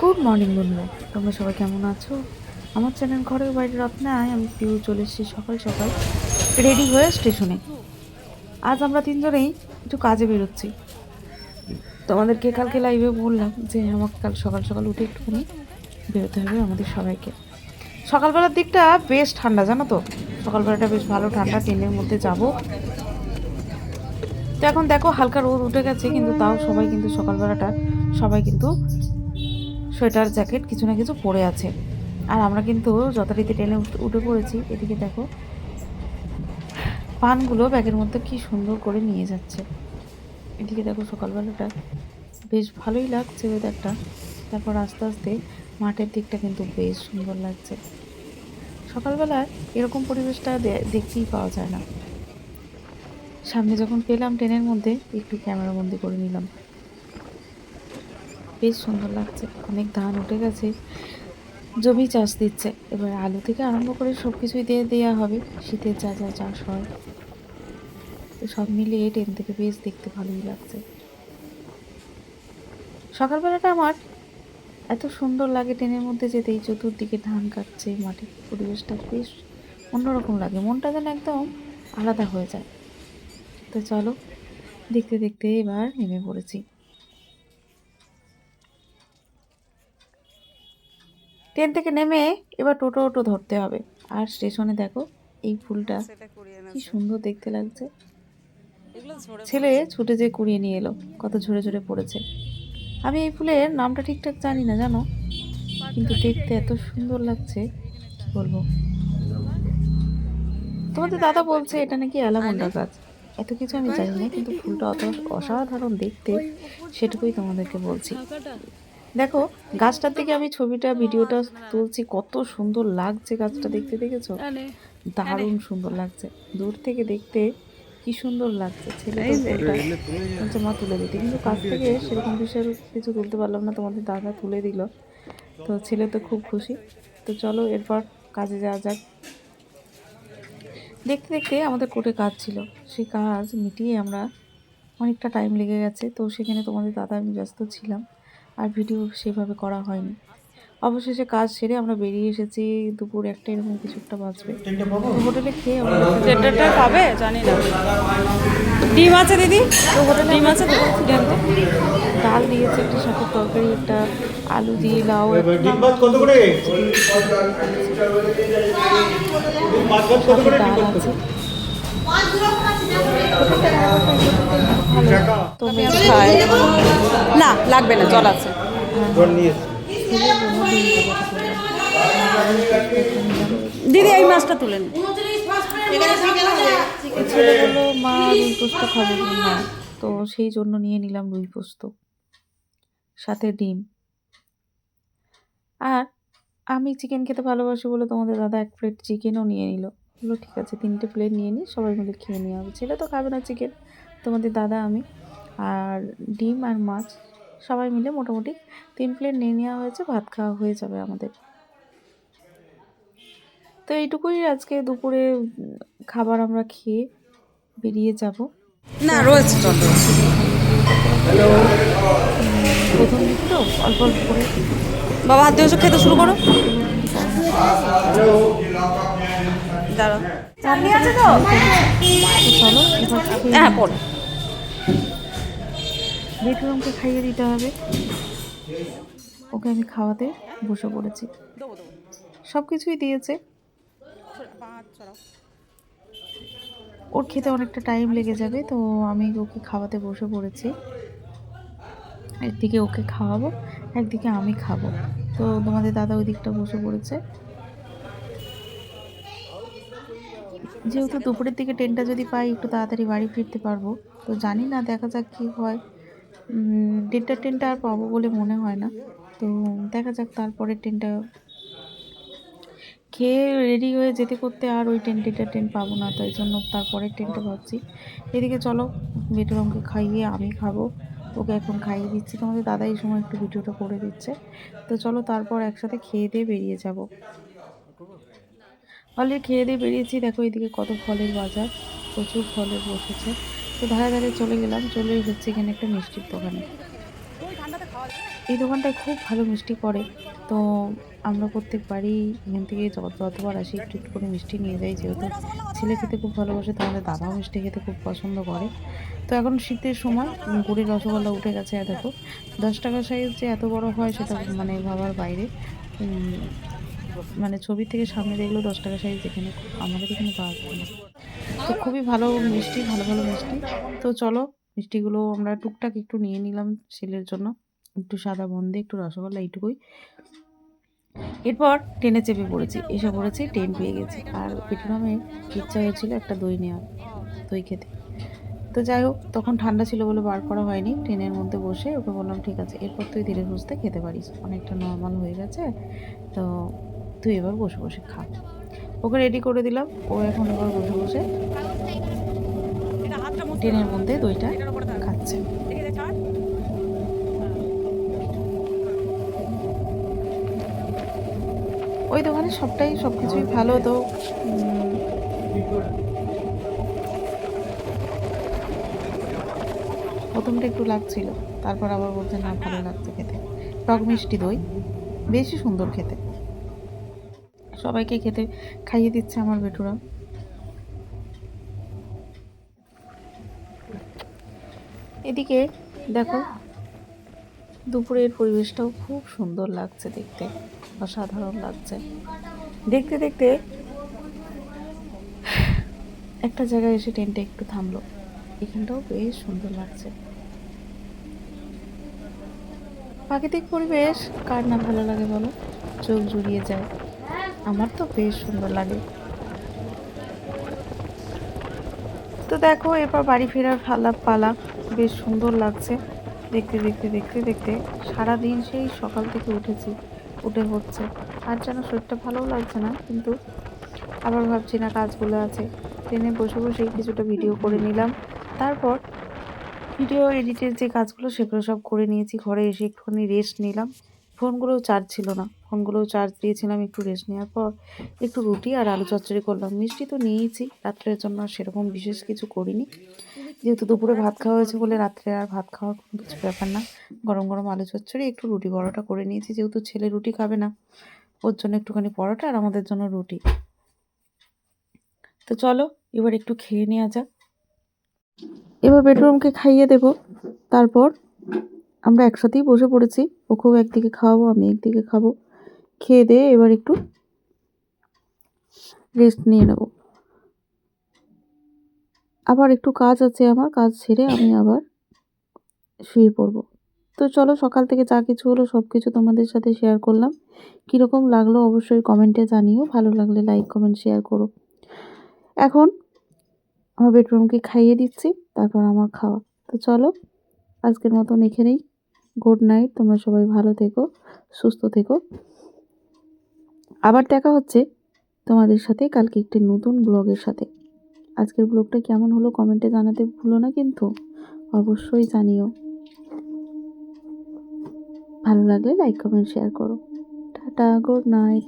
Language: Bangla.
গুড মর্নিং বন্ধুরা, তোমরা সবাই কেমন আছো? আমার চ্যানেল ঘরের বাইরের রত্নায় আমি পিউ চলে এসেছি সকাল সকাল, রেডি হয়ে স্টেশনে। আজ আমরা তিনজনেই একটু কাজে বেরোচ্ছি। তোমাদেরকে কালকে লাইভে বললাম যে আমাকে কাল সকাল সকাল উঠে একটুখানি বেরোতে হবে আমাদের সবাইকে। সকালবেলার দিকটা বেশ ঠান্ডা, জানো তো? সকালবেলাটা বেশ ভালো ঠান্ডা ট্রেনের মধ্যে যাব। তো এখন দেখো হালকা রোদ উঠে গেছে, কিন্তু তাও সবাই কিন্তু সকালবেলাটা, সবাই কিন্তু সোয়েটার, জ্যাকেট কিছু না কিছু পরে আছে। আর আমরা কিন্তু যথারীতি ট্রেনে উঠ- পড়েছি। এদিকে দেখো, পানগুলো ব্যাগের মধ্যে কি সুন্দর করে নিয়ে যাচ্ছে। এদিকে দেখো সকালবেলাটা, বেশ ভালোই লাগছে ওয়েদারটা তারপর আস্তে আস্তে মাঠের দিকটা কিন্তু বেশ সুন্দর লাগছে। সকালবেলায় এরকম পরিবেশটা দেখতেই পাওয়া যায় না। সামনে যখন পেলাম ট্রেনের মধ্যে, একটু ক্যামেরা বন্দি করে নিলাম। বেশ সুন্দর লাগছে। অনেক ধান উঠে গেছে, জমি চাষ দিচ্ছে। এবার আলু থেকে আরম্ভ করে সব কিছুই দিয়ে দেওয়া হবে। শীতের যা যা চাষ হয় তো সব মিলিয়ে ট্রেন থেকে বেশ দেখতে ভালোই লাগছে। সকালবেলাটা আমার এত সুন্দর লাগে ট্রেনের মধ্যে যেতে। এই চতুর্দিকে ধান কাটছে মাটির পরিবেশটা বেশ অন্যরকম লাগে। মনটা যেন একদম আলাদা হয়ে যায়। তো চলো, দেখতে দেখতে এবার নেমে পড়েছি। ট্রেন থেকে নেমে এবার টোটো টোটো ধরতে হবে। আর স্টেশনে দেখো এই ফুলটা কি সুন্দর দেখতে লাগছে। ছেলে ছুটে যে কুড়িয়ে নিয়ে এলো কত ঝরে ঝরে পড়েছে। আমি এই ফুলের নামটা ঠিকঠাক জানি না জানো? কিন্তু দেখতে এত সুন্দর লাগছে কি বলব? তোমাদের দাদা বলছে এটা নাকি অ্যালামন্ডা গাছ। এত কিছু আমি জানি না কিন্তু ফুলটা অত অসাধারণ দেখতে সেটুকুই তোমাদেরকে বলছি। দেখো গাছটার থেকে আমি ছবিটা ভিডিওটা তুলছি কত সুন্দর লাগছে গাছটা দেখতে দেখেছ? দারুণ সুন্দর লাগছে। দূর থেকে দেখতে কি সুন্দর লাগছে ছেলে তো মা তুলে দিতে। কিন্তু কাছ থেকে সেরকম বিষয়ের কিছু তুলতে পারলাম না তোমাদের দাদা তুলে দিল। তো ছেলে তো খুব খুশি। তো চলো এরপর কাজে যাওয়া যাক। দেখতে দেখতে আমাদের কোর্টে কাজ ছিল। সেই কাজ মিটিয়ে আমরা অনেকটা টাইম লেগে গেছে। তো সেখানে তোমাদের দাদা আমি ব্যস্ত ছিলাম। আর ভিডিও সেভাবে করা হয়নি। অবশেষে কাজ সেরে আমরা বেরিয়ে এসেছি দুপুর একটা এরকম কিছু একটা বাজবে। হোটেলে খেয়ে আমরা পাবে জানি না। ডিম আছে দিদি? তো হোটেলে ডিম আছে। ডাল দিয়েছে একটা সাথে তরকারি একটা আলু দিয়ে লাউ কত করে? ডাল আছে। না, লাগবে না, জল আছে। দিদি, এই মাছটা তুলে নিন ছেলে বলল মা রুই পোস্ত না। তো সেই জন্য নিয়ে নিলাম রুই পোস্ত, সাথে ডিম। আর আমি চিকেন খেতে ভালোবাসি বলে তোমাদের দাদা এক প্লেট চিকেনও নিয়ে নিল। বলল ঠিক আছে তিনটে প্লেট নিয়ে নিই সবাই মিলে খেয়ে নেওয়া হবে। ছেলে তো খাবে না চিকেন তোমাদের দাদা আমি আর ডিম আর মাছ সবাই মিলে মোটামুটি তিন প্লেট নিয়ে নেওয়া হয়েছে ভাত খাওয়া হয়ে যাবে আমাদের। তো এইটুকুই আজকে দুপুরে খাবার আমরা খেয়ে বেরিয়ে যাব। না রয়েছে জল প্রথম তো অল্প অল্প করে। বাবা হাত দিয়ে খেতে শুরু করো। আছে তো? চলো হ্যাঁ পড়ো। বেটরুমকে খাইয়ে দিতে হবে। ওকে আমি খাওয়াতে বসে পড়েছি। সব কিছুই দিয়েছে। ওর খেতে অনেকটা টাইম লেগে যাবে তো আমি ওকে খাওয়াতে বসে পড়েছি। একদিকে ওকে খাওয়াবো একদিকে আমি খাব। তো তোমাদের দাদা ওই দিকটা বসে পড়েছে। যেহেতু দুপুরের দিকে ট্রেনটা যদি পাই, একটু তাড়াতাড়ি বাড়ি ফিরতে পারব। তো জানি না, দেখা যাক কী হয়। দেড়টা ট্রেনটা আর পাবো বলে মনে হয় না। তো দেখা যাক তারপরে ট্রেনটা খেয়ে রেডি হয়ে যেতে করতে আর ওই ট্রেন দেড়টা ট্রেন পাবো না, তাই জন্য তারপরের ট্রেনটা ভাবছি। এদিকে চলো বেটরমকে খাইয়ে আমি খাব, ওকে এখন খাইয়ে দিচ্ছি। তোমাদের দাদা এই সময় একটু ভিডিওটা করে দিচ্ছে। তো চলো তারপর একসাথে খেয়ে দিয়ে বেরিয়ে যাব। অলরেডি খেয়ে দিয়ে বেরিয়েছি। দেখো এদিকে কত ফলের বাজার, প্রচুর ফলে বসেছে। তো ধারে ধারে চলে গেলাম, চলে এসেছি এখানে একটা মিষ্টির দোকানে। এই দোকানটায় খুব ভালো মিষ্টি করে তো আমরা প্রত্যেকবারই এখান থেকে যত যতবার আসি, একটু একটু করে মিষ্টি নিয়ে যাই যেহেতু। ছেলে খেতে খুব ভালোবাসে, তাহলে দাদাও মিষ্টি খেতে খুব পছন্দ করে। তো এখন শীতের সময় গুড়ের রসগোল্লা উঠে গেছে দেখো, দশ টাকা সাইজ যে এত বড় হয়, সেটা মানে ভাবার বাইরে। মানে ছবি থেকে সামনে দেখলেও দশ টাকা সাইজ যেখানে, আমাদের এখানে পাওয়া যায় না তো খুবই ভালো মিষ্টি, ভালো ভালো মিষ্টি। তো চলো, মিষ্টিগুলো আমরা টুকটাক একটু নিয়ে নিলাম ছেলের জন্য। একটু সাদা বন্দি একটু রসগোল্লা, এইটুকুই। এরপর ট্রেনে চেপে পড়েছি। এসে পড়েছি ট্রেন পেয়ে গেছি। আর পেট্রোনামের ইচ্ছা হয়েছিল একটা দই নেওয়ার, দই খেতে। তো যাই হোক, তখন ঠান্ডা ছিল বলে বার করা হয়নি। ট্রেনের মধ্যে বসে ওকে বললাম, ঠিক আছে। এরপর তুই ধীরে সুস্থে খেতে পারিস। অনেকটা নর্মাল হয়ে গেছে। তো তুই এবার বসে বসে খা। ওকে রেডি করে দিলাম। ও এখন এবার বসে বসে ট্রেনের মধ্যে দইটা খাচ্ছে। ওই দোকানে সবটাই সব কিছুই ভালো তো। প্রথমটা একটু লাগছিল, তারপর আবার বলছে না, ভালো লাগছে খেতে। টক মিষ্টি দই, বেশি সুন্দর খেতে। সবাইকে খেতে খাইয়ে দিচ্ছে আমার বেটুরা। এদিকে দেখো, দুপুরের পরিবেশটাও খুব সুন্দর লাগছে দেখতে, অসাধারণ লাগছে। দেখতে দেখতে একটা জায়গায় এসে ট্রেনটা একটু থামলো, এখানটাও বেশ সুন্দর লাগছে। প্রাকৃতিক পরিবেশ, কার না ভালো লাগে বলো? চোখ জুড়িয়ে যায়। আমার তো বেশ সুন্দর লাগে। তো দেখো এরপর বাড়ি ফেরার ফালা পালা বেশ সুন্দর লাগছে। দেখতে দেখতে দেখতে দেখতে সারাদিন সেই সকাল থেকে উঠেছি, উঠে হচ্ছে। আর যেন শরীরটা ভালোও লাগছে না, কিন্তু আবার ভাবছি না কাজগুলো আছে। ট্রেনে বসে বসে কিছুটা ভিডিও করে নিলাম। তারপর ভিডিও এডিটের যে কাজগুলো, সেগুলো সব করে নিয়েছি। ঘরে এসে একটুখানি রেস্ট নিলাম। ফোনগুলোও চার্জ ছিল না। ফোনগুলোও চার্জ দিয়েছিলাম একটু রেস্ট নেওয়ার পর, একটু রুটি আর আলু চচ্চড়ি করলাম। মিষ্টি তো নিয়েইছি রাত্রের জন্য সেরকম বিশেষ কিছু করিনি। যেহেতু দুপুরে ভাত খাওয়া হয়েছে বলে রাত্রে আর ভাত খাওয়ার কোনো কিছু ব্যাপার না। গরম গরম আলু চচ্চড়ি, একটু রুটি পরোটা করে নিয়েছি। যেহেতু ছেলে রুটি খাবে না, ওর জন্য একটুখানি পরোটা আর আমাদের জন্য রুটি। তো চলো, এবার একটু খেয়ে নেওয়া যাক। এবার বেডরুমকে খাইয়ে দেব। তারপর আমরা একসাথেই বসে পড়েছি। ওকেও একদিকে খাওয়াবো, আমি একদিকে খাব। খেয়ে দিয়ে এবার একটু রেস্ট নিয়ে নেব। আবার একটু কাজ আছে আমার, কাজ ছেড়ে আমি আবার শুয়ে পড়ব। তো চলো, সকাল থেকে যা কিছু হলো সব কিছু তোমাদের সাথে শেয়ার করলাম। কীরকম লাগল অবশ্যই কমেন্টে জানিও। ভালো লাগলে লাইক কমেন্ট শেয়ার করো। এখন আমার বেডরুমকে খাইয়ে দিচ্ছি, তারপর আমার খাওয়া। তো চলো, আজকের মতন এখানেই। গুড নাইট, তোমরা সবাই ভালো থেকো, সুস্থ থেকো। আবার দেখা হচ্ছে তোমাদের সাথে কালকে একটি নতুন ব্লগের সাথে। আজকের ব্লগটা কেমন হলো কমেন্টে জানাতে ভুলো না কিন্তু অবশ্যই জানিও। ভালো লাগলে লাইক, কমেন্ট, শেয়ার করো। Tata, good night.